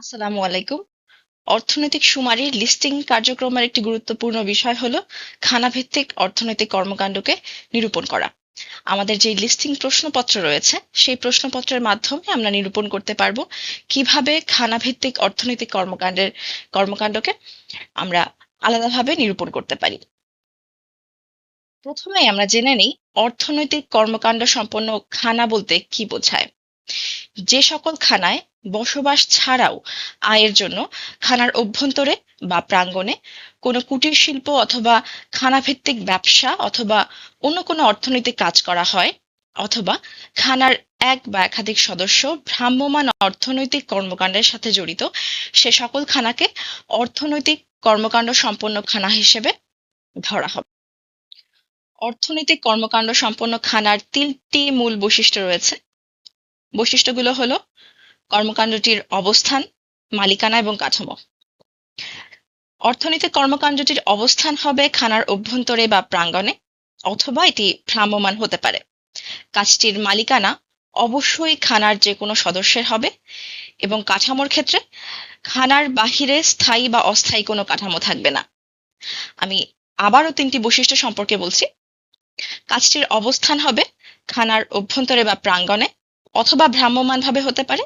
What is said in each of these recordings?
আসসালামু আলাইকুম। অর্থনৈতিক শুমারির লিস্টিং কার্যক্রমের একটি গুরুত্বপূর্ণ বিষয় হলো খানাভিত্তিক অর্থনৈতিক কর্মকাণ্ডকে নিরূপণ করা। আমাদের যে লিস্টিং প্রশ্নপত্র রয়েছে, সেই প্রশ্নপত্রের মাধ্যমে আমরা নিরূপণ করতে পারব কীভাবে খানাভিত্তিক অর্থনৈতিক কর্মকাণ্ডের কর্মকাণ্ডকে আমরা আলাদাভাবে নিরূপণ করতে পারি। প্রথমে আমরা জেনে নিই অর্থনৈতিক কর্মকাণ্ড সম্পন্ন খানা বলতে কি বোঝায়। যে সকল খানায় বসবাস ছাড়াও আয়ের জন্য খানার অভ্যন্তরে বা প্রাঙ্গণে কোনো কুটির শিল্প অথবা খানাভিত্তিক ব্যবসা অথবা অন্য কোনো অর্থনৈতিক কাজ করা হয় অথবা খানার এক বা একাধিক সদস্য ভ্রাম্যমাণ অর্থনৈতিক কর্মকাণ্ডের সাথে জড়িত, সে সকল খানাকে অর্থনৈতিক কর্মকাণ্ড সম্পন্ন খানা হিসেবে ধরা হবে। অর্থনৈতিক কর্মকাণ্ড সম্পন্ন খানার তিনটি মূল বৈশিষ্ট্য রয়েছে। বৈশিষ্ট্যগুলো হলো কর্মকাণ্ডটির অবস্থান, মালিকানা এবং কাঠামো। অর্থনৈতিক কর্মকাণ্ডটির অবস্থান হবে খানার অভ্যন্তরে বা প্রাঙ্গণে, অথবা এটি ভ্রাম্যমান হতে পারে। কাজটির মালিকানা অবশ্যই খানার যে কোনো সদস্যের হবে এবং কাঠামোর ক্ষেত্রে খানার বাহিরে স্থায়ী বা অস্থায়ী কোনো কাঠামো থাকবে না। আমি আবারও তিনটি বৈশিষ্ট্য সম্পর্কে বলছি। কাজটির অবস্থান হবে খানার অভ্যন্তরে বা প্রাঙ্গণে অথবা ভ্রাম্যমানভাবে হতে পারে।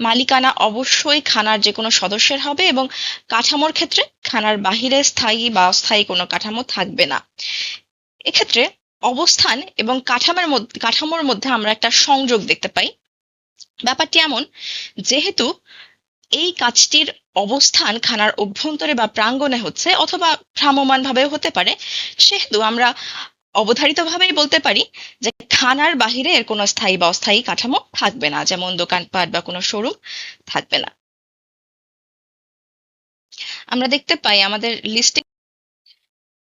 মালিকানা অবশ্যই খানার যে কোনো সদস্যের হবে এবং কাঠামোর ক্ষেত্রে খানার বাহিরে স্থায়ী বা অস্থায়ী কোনো কাঠামো থাকবে না। এক্ষেত্রে অবস্থান এবং কাঠামোর মধ্যে কাঠামোর মধ্যে আমরা একটা সংযোগ দেখতে পাই। ব্যাপারটি এমন, যেহেতু এই কাজটির অবস্থান খানার অভ্যন্তরে বা প্রাঙ্গণে হচ্ছে অথবা ভ্রাম্যমান ভাবেও হতে পারে, সেহেতু আমরা অবধারিতভাবেই বলতে পারি যে খানার বাহিরে এর কোনো স্থায়ী বা অস্থায়ী কাঠামো থাকবে না, যেমন দোকানপাট বা কোনো শোরুম থাকবে না। আমরা দেখতে পাই আমাদের লিস্টিং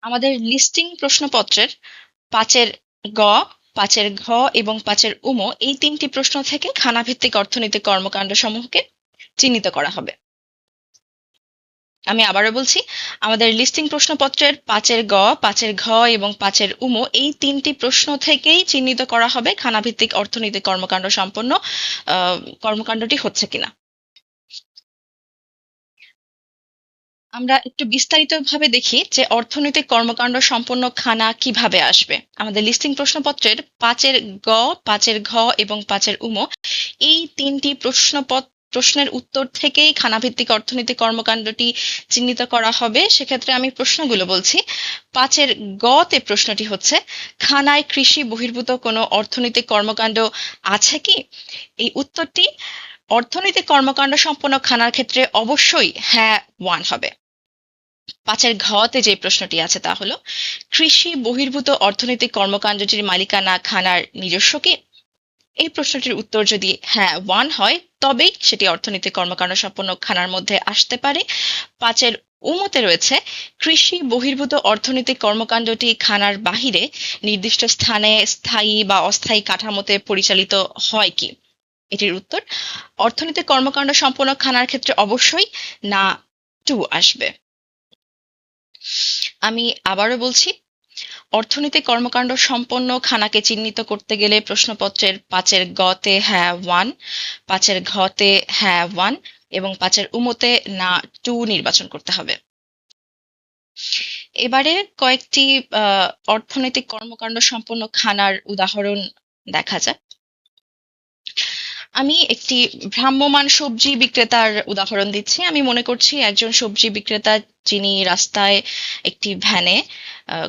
আমাদের লিস্টিং প্রশ্নপত্রের পাঁচের গ, পাঁচের ঘ এবং পাঁচের উমো এই তিনটি প্রশ্ন থেকে খানাভিত্তিক অর্থনৈতিক কর্মকাণ্ড সমূহকে চিহ্নিত করা হবে। আমি আবারও বলছি, আমাদের লিস্টিং প্রশ্নপত্রের পাঁচের গ, পাঁচের ঘ এবং পাঁচের উমো এই তিনটি প্রশ্ন থেকেই চিহ্নিত করা হবে খানাভিত্তিক অর্থনৈতিক কর্মকাণ্ড সম্পন্ন কর্মকাণ্ডটি হচ্ছে কিনা। আমরা একটু বিস্তারিতভাবে দেখি যে অর্থনৈতিক কর্মকাণ্ড সম্পন্ন খানা কীভাবে আসবে। আমাদের লিস্টিং প্রশ্নপত্রের পাঁচের গ, পাঁচের ঘ এবং পাঁচের উমো এই তিনটি প্রশ্নপত্র প্রশ্নের উত্তর থেকেই খানাভিত্তিক অর্থনৈতিক কর্মকাণ্ডটি চিহ্নিত করা হবে। সেক্ষেত্রে আমি প্রশ্নগুলো বলছি। পাঁচের গতে প্রশ্নটি হচ্ছে, খানায় কৃষি বহির্ভূত কোনো অর্থনৈতিক কর্মকাণ্ড আছে কি? এই উত্তরটি, অর্থনৈতিক কর্মকাণ্ড সম্পন্ন খানার ক্ষেত্রে অবশ্যই হ্যাঁ ওয়ান হবে। পাঁচের ঘতে যে প্রশ্নটি আছে তা হলো, কৃষি বহির্ভূত অর্থনৈতিক কর্মকাণ্ডটির মালিকানা খানার নিজস্ব কি? এই প্রশ্নটির উত্তর যদি হ্যাঁ ওয়ান হয়, তবেই সেটি অর্থনৈতিক কর্মকাণ্ড সম্পন্ন খানার মধ্যে আসতে পারে। পাঁচের উমতে রয়েছে, কৃষি বহির্ভূত অর্থনৈতিক কর্মকাণ্ডটি খানার বাহিরে নির্দিষ্ট স্থানে স্থায়ী বা অস্থায়ী কাঠামোতে পরিচালিত হয় কি? এটির উত্তর, অর্থনৈতিক কর্মকাণ্ড সম্পন্ন খানার ক্ষেত্রে অবশ্যই না টু আসবে। আমি আবারও বলছি অর্থনৈতিক কর্মকাণ্ড সম্পন্ন খানাকে চিহ্নিত করতে গেলে প্রশ্নপত্রের পাঁচের গতে হ্যাঁ ওয়ান, পাঁচের ঘতে হ্যাঁ ওয়ান এবং পাঁচের উমতে না টু নির্বাচন করতে হবে। এবারে কয়েকটি অর্থনৈতিক কর্মকাণ্ড সম্পন্ন খানার উদাহরণ দেখা যাক। আমি একটি ভ্রাম্যমান সবজি বিক্রেতার উদাহরণ দিচ্ছি। আমি মনে করছি একজন সবজি বিক্রেতা যিনি রাস্তায় একটি ভ্যানে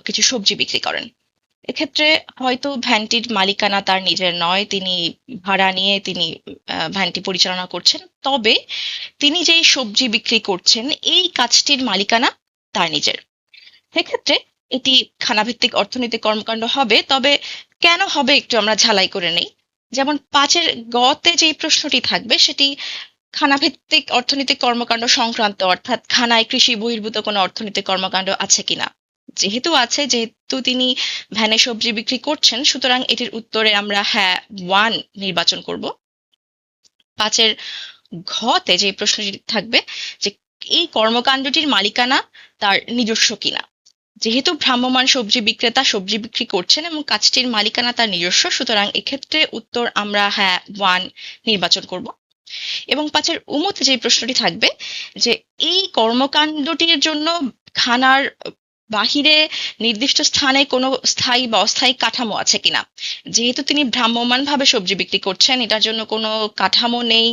কিছু সবজি বিক্রি করেন। এক্ষেত্রে হয়তো ভ্যানটির মালিকানা তার নিজের নয়, তিনি ভাড়া নিয়ে তিনি ভ্যানটি পরিচালনা করছেন। তবে তিনি যেই সবজি বিক্রি করছেন, এই কাজটির মালিকানা তার নিজের। সেক্ষেত্রে এটি খানাভিত্তিক অর্থনৈতিক কর্মকাণ্ড হবে, তবে কেন হবে একটু আমরা ঝালাই করে নেই। যেমন পাঁচের গতে যে প্রশ্নটি থাকবে, সেটি খানাভিত্তিক অর্থনৈতিক কর্মকাণ্ড সংক্রান্ত, অর্থাৎ খানায় কৃষি বহির্ভূত কোনো অর্থনৈতিক কর্মকাণ্ড আছে কিনা। যেহেতু আছে, যেহেতু তিনি ভ্যানে সবজি বিক্রি করছেন, সুতরাং এটির উত্তরে আমরা হ্যাঁ ওয়ান নির্বাচন করব। পাঁচের ঘতে যে প্রশ্নটি থাকবে, যে এই কর্মকাণ্ডটির মালিকানা তার নিজস্ব কিনা। যেহেতু ভ্রাম্যমান সবজি বিক্রেতা সবজি বিক্রি করছেন এবং কাজটির মালিকানা তার নিজস্ব, সুতরাং এক্ষেত্রে উত্তর আমরা হ্যাঁ ওয়ান নির্বাচন করব। এবং পাঁচের উমতে যে প্রশ্নটি থাকবে যে এই কর্মকাণ্ডটির জন্য খানার বাহিরে নির্দিষ্ট স্থানে কোনো স্থায়ী বা অস্থায়ী কাঠামো আছে কিনা? যেহেতু তিনি ভ্রাম্যমান ভাবে সবজি বিক্রি করছেন, এটার জন্য কোনো কাঠামো নেই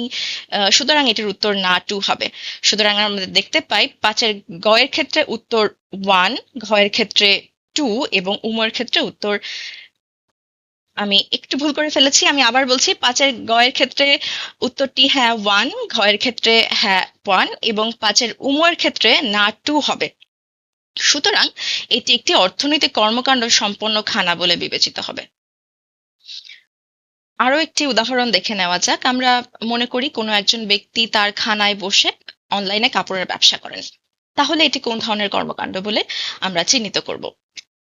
সুতরাং এটির উত্তর না টু হবে। সুতরাং আমরা দেখতে পাই, পাঁচের গয়ের ক্ষেত্রে উত্তর ওয়ান, ঘয়ের ক্ষেত্রে টু এবং উমর ক্ষেত্রে উত্তর আমি একটু ভুল করে ফেলেছি, আমি আবার বলছি, পাঁচের গয়ের ক্ষেত্রে উত্তরটি হ্যাঁ ওয়ান, ঘয়ের ক্ষেত্রে হ্যাঁ ওয়ান এবং পাঁচের উমর ক্ষেত্রে না টু হবে। সুতরাং এটি একটি অর্থনৈতিক কর্মকাণ্ড সম্পন্ন খানা বলে বিবেচিত হবে। আরও একটি উদাহরণ দেখে নেওয়া যাক। আমরা মনে করি কোনো একজন ব্যক্তি তার খানায় বসে অনলাইনে কাপড়ের ব্যবসা করেন। তাহলে এটি কোন ধরনের কর্মকাণ্ড বলে আমরা চিহ্নিত করব।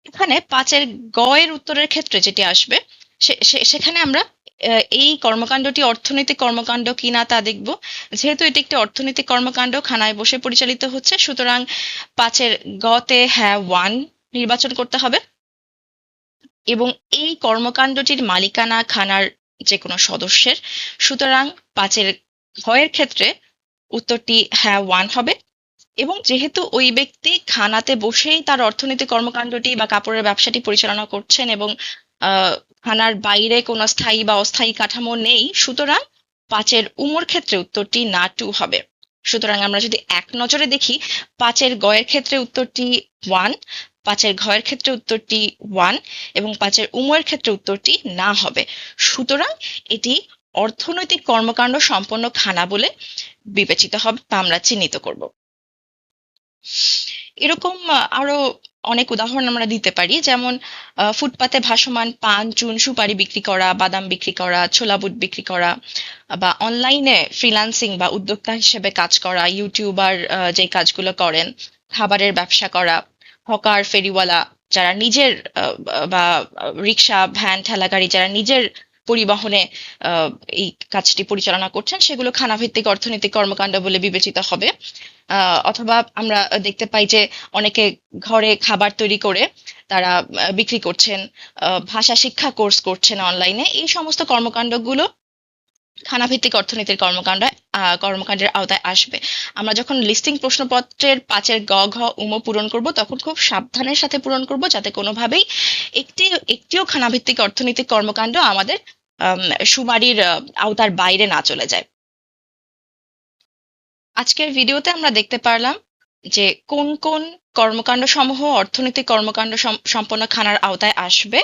এখানে পাঁচের গয়ের উত্তরের ক্ষেত্রে যেটি আসবে সেখানে আমরা এই কর্মকাণ্ডটি অর্থনৈতিক কর্মকাণ্ড কিনা তা দেখব। যেহেতু এটি একটি অর্থনৈতিক কর্মকাণ্ড, খানায় বসে পরিচালিত হচ্ছে। সুতরাং পাঁচের গতে হ্যাঁ ওয়ান নির্বাচন করতে হবে। এবং এই কর্মকাণ্ডটির মালিকানা খানার যে কোনো সদস্যের। সুতরাং পাঁচের ঘয়ের ক্ষেত্রে উত্তরটি হ্যাঁ ওয়ান হবে। এবং যেহেতু ওই ব্যক্তি খানাতে বসেই তার অর্থনৈতিক কর্মকাণ্ডটি বা কাপড়ের ব্যবসাটি পরিচালনা করছেন এবং খানার বাইরে কোনো স্থায়ী বা অস্থায়ী কাঠামো নেই, সুতরাং পাঁচের উমর ক্ষেত্রে উত্তরটি না টু হবে। সুতরাং আমরা যদি এক নজরে দেখি, পাঁচের গয়ের ক্ষেত্রে উত্তরটি ওয়ান, পাঁচের ঘয়ের ক্ষেত্রে উত্তরটি ওয়ান, এবং পাঁচের উমরের ক্ষেত্রে উত্তরটি না হবে। সুতরাং এটি অর্থনৈতিক কর্মকাণ্ড সম্পন্ন খানা বলে বিবেচিত হবে বা আমরা চিহ্নিত করব। এরকম আরও অনেক উদাহরণ আমরা দিতে পারি। যেমন ফুটপাতে ভাসমান পান, চুন, সুপারি বিক্রি করা, বাদাম বিক্রি করা, ছোলা বুট বিক্রি করা, বা অনলাইনে ফ্রিল্যান্সিং বা উদ্যোক্তা হিসেবে কাজ করা, ইউটিউবার যে কাজগুলো করেন, খাবারের ব্যবসা করা, হকার, ফেরিওয়ালা, যারা নিজের বা রিক্সা, ভ্যান ঠেলা গাড়ি যারা নিজের পরিবহনে এই কাজটি পরিচালনা করছেন, সেগুলো খানাভিত্তিক অর্থনৈতিক কর্মকাণ্ড বলে বিবেচিত হবে। অথবা আমরা দেখতে পাই যে অনেকে ঘরে খাবার তৈরি করে তারা বিক্রি করছেন ভাষা শিক্ষা কোর্স করছেন অনলাইনে। এই সমস্ত কর্মকাণ্ডগুলো খানাভিত্তিক অর্থনীতির কর্মকাণ্ড। কর্মকাণ্ডের আওতায় আসবে। আমরা যখন লিস্টিং প্রশ্নপত্রের পাঁচের গ ঘ উম পূরণ করব তখন খুব সাবধানের সাথে পূরণ করব যাতে কোনোভাবেই একটি একটিও খানাভিত্তিক অর্থনৈতিক কর্মকাণ্ড আমাদের আম, সুমারির আওতার বাইরে না চলে যায়। আজকের ভিডিওতে আমরা দেখতে পারলাম যে কোন কোন কর্মকাণ্ড সমূহ অর্থনৈতিক কর্মকাণ্ড সম্পন্ন খানার আওতায় আসবে।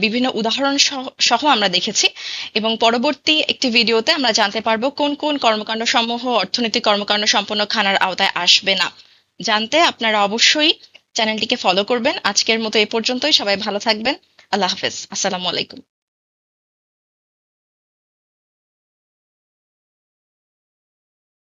বিভিন্ন উদাহরণ সহ- আমরা দেখেছি। এবং পরবর্তী একটি ভিডিওতে আমরা জানতে পারব কোন কোন কর্মকাণ্ড সমূহ অর্থনৈতিক কর্মকাণ্ড সম্পন্ন খানার আওতায় আসবে না। জানতে আপনারা অবশ্যই চ্যানেলটিকে ফলো করবেন। আজকের মতো এ পর্যন্তই। সবাই ভালো থাকবেন। আল্লাহ হাফেজ। আসসালামু আলাইকুম।